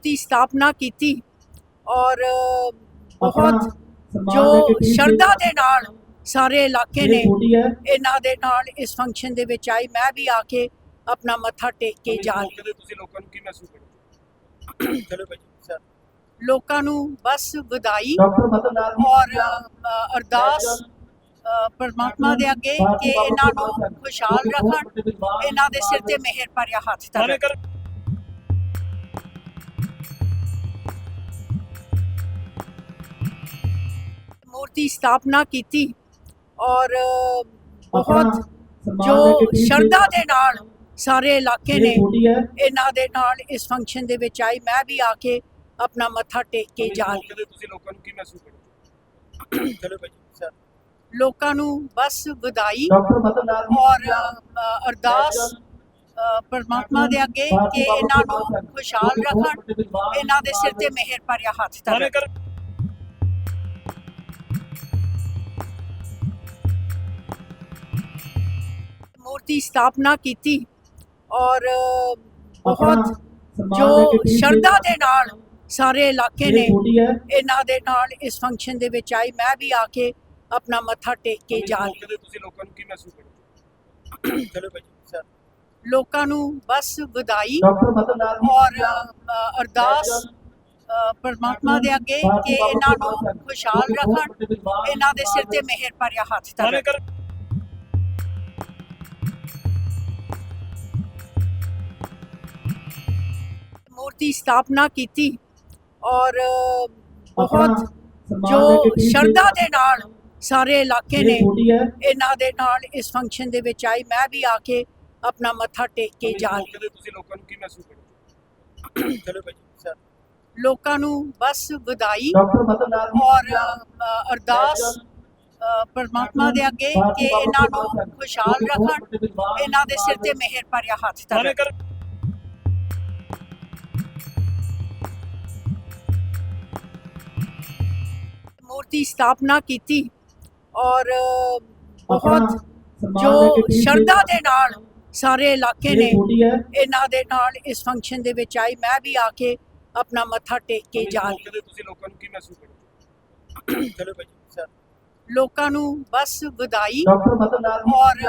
ਮੂਰਤੀ ਸਥਾਪਨਾ ਕੀਤੀ ਔਰ ਬਹੁਤ ਜੋ ਸ਼ਰਧਾ ਦੇ ਨਾਲ ਸਾਰੇ ਇਲਾਕੇ ਨੇ ਇਹਨਾਂ ਦੇ ਨਾਲ ਇਸ ਫੰਕਸ਼ਨ ਦੇ ਵਿੱਚ ਆਈ ਮੈਂ ਵੀ ਆ ਕੇ ਆਪਣਾ ਮੱਥਾ ਟੇਕ ਕੇ ਜਾ ਰਹੀ ਤੁਸੀਂ ਲੋਕਾਂ ਨੂੰ ਕੀ ਮੈਸੇਜ ਕਰੋਗੇ ਚਲੋ ਭਾਈ ਸਰ ਲੋਕਾਂ ਨੂੰ ਬਸ ਵਧਾਈ ਔਰ ਅਰਦਾਸ ਪਰਮਾਤਮਾ ਦੇ ਅੱਗੇ ਕਿ ਇਹਨਾਂ ਨੂੰ ਖੁਸ਼ਹਾਲ ਰੱਖਣ ਇਹਨਾਂ ਦੇ ਸਿਰ ਤੇ ਮਿਹਰ ਭਰਿਆ ਹੱਥ ਧਰਨ ਮੂਰਤੀ ਸਥਾਪਨਾ ਕੀਤੀ ਔਰ ਬਹੁਤ ਜੋ ਸ਼ਰਧਾ ਦੇ ਨਾਲ ਸਾਰੇ ਇਲਾਕੇ ਨੇ ਇਹਨਾਂ ਦੇ ਨਾਲ ਇਸ ਫੰਕਸ਼ਨ ਦੇ ਵਿੱਚ ਆਈ ਮੈਂ ਵੀ ਆ ਕੇ ਆਪਣਾ ਮੱਥਾ ਟੇਕ ਕੇ ਜਾ ਰਹੀ ਤੁਸੀਂ ਲੋਕਾਂ ਨੂੰ ਕੀ ਮੈਸੇਜ ਕਰੋਗੇ ਚਲੋ ਭਾਈ ਸਰ। ਲੋਕਾਂ ਨੂੰ ਬਸ ਵਧਾਈ ਔਰ ਅਰਦਾਸ ਪਰਮਾਤਮਾ ਦੇ ਅੱਗੇ ਕਿ ਇਹਨਾਂ ਨੂੰ ਖੁਸ਼ਹਾਲ ਰੱਖਣ। ਇਹਨਾਂ ਦੇ ਸਿਰ ਤੇ ਮਿਹਰ ਭਰਿਆ ਹੱਥ ਧਰਨ ਮੂਰਤੀ ਸਥਾਪਨਾ ਕੀਤੀ ਔਰ ਬਹੁਤ ਜੋ ਸ਼ਰਧਾ ਦੇ ਨਾਲ ਸਾਰੇ ਇਲਾਕੇ ਨੇ ਇਹਨਾਂ ਦੇ ਨਾਲ ਇਸ ਫੰਕਸ਼ਨ ਦੇ ਵਿੱਚ ਆਈ ਮੈਂ ਵੀ ਆ ਕੇ ਆਪਣਾ ਮੱਥਾ ਟੇਕ ਕੇ ਜਾ ਰਹੀ ਤੁਸੀਂ ਲੋਕਾਂ ਨੂੰ ਕੀ ਮੈਸੇਜ ਕਰੋਗੇ ਚਲੋ ਭਾਈ ਸਰ। ਲੋਕਾਂ ਨੂੰ ਬਸ ਵਧਾਈ ਔਰ ਅਰਦਾਸ ਪਰਮਾਤਮਾ ਦੇ ਅੱਗੇ ਕਿ ਇਹਨਾਂ ਨੂੰ ਖੁਸ਼ਹਾਲ ਰੱਖਣ ਇਹਨਾਂ ਦੇ ਸਿਰ ਤੇ ਮਿਹਰ ਭਰਿਆ ਹੱਥ ਧਰਨ। ਮੂਰਤੀ ਸਥਾਪਨਾ ਕੀਤੀ ਔਰ ਬਹੁਤ ਜੋ ਸ਼ਰਧਾ ਦੇ ਨਾਲ ਸਾਰੇ ਇਲਾਕੇ ਨੇ ਇਹਨਾਂ ਦੇ ਨਾਲ ਇਸ ਫੰਕਸ਼ਨ ਦੇ ਵਿੱਚ ਆਈ ਮੈਂ ਵੀ ਆ ਕੇ ਆਪਣਾ ਮੱਥਾ ਟੇਕ ਕੇ ਜਾ ਰਹੀ ਤੁਸੀਂ ਲੋਕਾਂ ਨੂੰ ਕੀ ਮੈਸੇਜ ਕਰੋਗੇ? ਚਲੋ ਭਾਈ ਸਰ। ਲੋਕਾਂ ਨੂੰ ਬਸ ਵਧਾਈ ਔਰ ਅਰਦਾਸ ਪਰਮਾਤਮਾ ਦੇ ਅੱਗੇ ਕਿ ਇਹਨਾਂ ਨੂੰ ਖੁਸ਼ਹਾਲ ਰੱਖਣ। ਇਹਨਾਂ ਦੇ ਸਿਰ ਤੇ ਮਿਹਰ ਭਰਿਆ ਹੱਥ ਧਰਨ। ਮੂਰਤੀ ਸਥਾਪਨਾ ਕੀਤੀ ਔਰ ਬਹੁਤ ਜੋ ਸ਼ਰਧਾ ਦੇ ਨਾਲ ਸਾਰੇ ਇਲਾਕੇ ਨੇ ਇਹਨਾਂ ਦੇ ਨਾਲ ਇਸ ਫੰਕਸ਼ਨ ਦੇ ਵਿੱਚ ਆਈ ਮੈਂ ਵੀ ਆ ਕੇ ਆਪਣਾ ਮੱਥਾ ਟੇਕ ਕੇ ਜਾ ਰਹੀ ਤੁਸੀਂ ਲੋਕਾਂ ਨੂੰ ਕੀ ਮੈਸੇਜ ਕਰੋਗੇ ਚਲੋ ਭਾਈ ਸਰ ਲੋਕਾਂ ਨੂੰ ਬਸ ਵਧਾਈ ਔਰ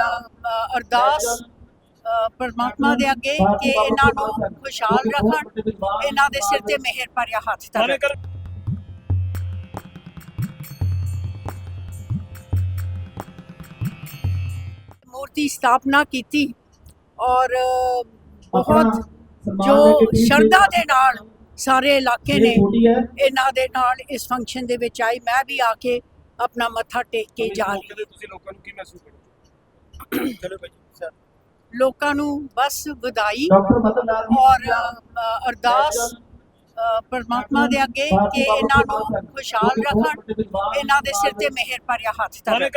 ਅਰਦਾਸ ਪਰਮਾਤਮਾ ਦੇ ਅੱਗੇ ਕਿ ਇਹਨਾਂ ਨੂੰ ਖੁਸ਼ਹਾਲ ਰੱਖਣ ਇਹਨਾਂ ਦੇ ਸਿਰ ਤੇ ਮਿਹਰ ਭਰਿਆ ਹੱਥ ਧਰਨ ਮੂਰਤੀ ਸਥਾਪਨਾ ਕੀਤੀ ਔਰ ਬਹੁਤ ਜੋ ਸ਼ਰਧਾ ਦੇ ਨਾਲ ਸਾਰੇ ਇਲਾਕੇ ਨੇ ਇਹਨਾਂ ਦੇ ਨਾਲ ਇਸ ਫੰਕਸ਼ਨ ਦੇ ਵਿੱਚ ਆਈ ਮੈਂ ਵੀ ਆ ਕੇ ਆਪਣਾ ਮੱਥਾ ਟੇਕ ਕੇ ਜਾ ਰਹੀ ਤੁਸੀਂ ਲੋਕਾਂ ਨੂੰ ਕੀ ਮੈਸੇਜ ਕਰੋਗੇ ਚਲੋ ਭਾਈ ਸਰ ਲੋਕਾਂ ਨੂੰ ਬਸ ਵਧਾਈ ਔਰ ਅਰਦਾਸ ਪਰਮਾਤਮਾ ਦੇ ਅੱਗੇ ਕਿ ਇਹਨਾਂ ਨੂੰ ਖੁਸ਼ਹਾਲ ਰੱਖਣ ਇਹਨਾਂ ਦੇ ਸਿਰ ਤੇ ਮਿਹਰ ਭਰਿਆ ਹੱਥ ਧਰਨ